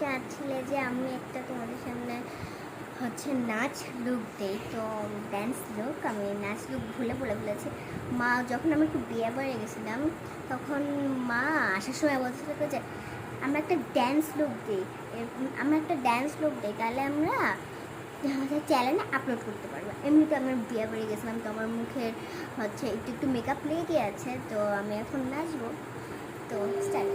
চাচ্ছিলে যে আমি একটা তোমাদের সামনে হচ্ছে নাচ লুক দেই, তো ড্যান্স লুক আমি নাচ লুক ভুলে বলে বলেছি মা যখন আমি একটু বিয়ে বাড়ি গেছিলাম, তখন মা আসার সময় বলছিল যে, আমরা একটা ড্যান্স লুক দিই আমরা একটা ড্যান্স লুক দিই, তাহলে আমরা চ্যানেলে আপলোড করতে পারব। এমনিতে আমার বিয়ে বাড়ি গেছিলাম, তো আমার মুখের হচ্ছে একটু একটু মেকআপ লেগে আছে, তো আমি এখন নাচবো। তো স্টার্ট